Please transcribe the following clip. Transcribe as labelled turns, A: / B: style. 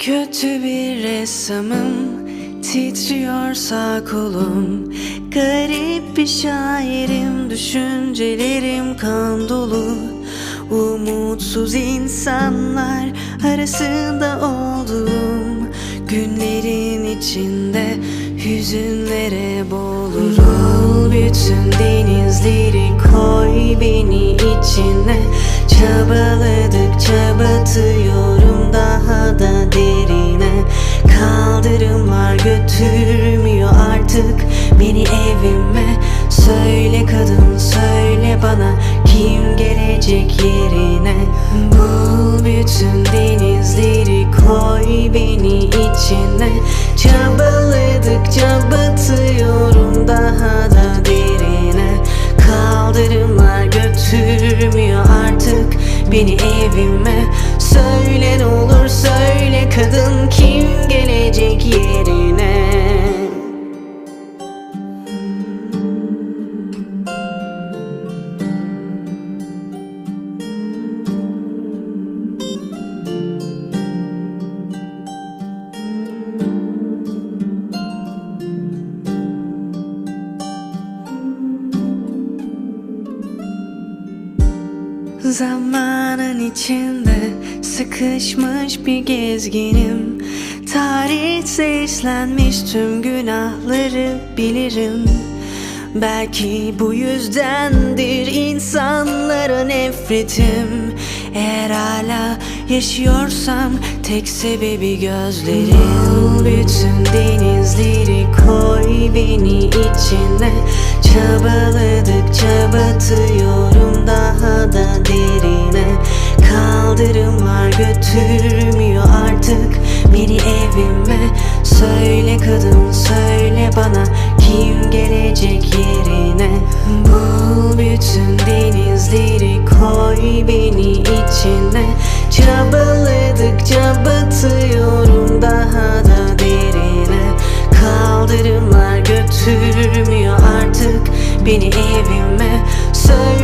A: Kötü bir ressamım. Titriyorsa kolum. Garip bir şairim Düşüncelerim kan dolu. Umutsuz insanlar Arasında olduğum Günlerin içinde Hüzünlere boğulurum. Bütün denizleri koy beni içine. Çabaladıkça götürmüyor artık. Beni evime Söyle ne olur söyle kadın kim Zamanın içinde sıkışmış bir gezginim. Tarihte işlenmiş tüm günahları bilirim. Belki bu yüzdendir insanlara nefretim. Eğer hala yaşıyorsam tek sebebi gözlerim. Bütün denizleri koy beni içine. Çabaladıkça batıyorum götürmüyor artık. Beni evime Söyle kadın söyle bana kim gelecek yerine? Bul bütün denizleri koy beni içine. Çabaladıkça batıyorum daha da derine. Kaldırımlar götürmüyor artık beni evime. Söyle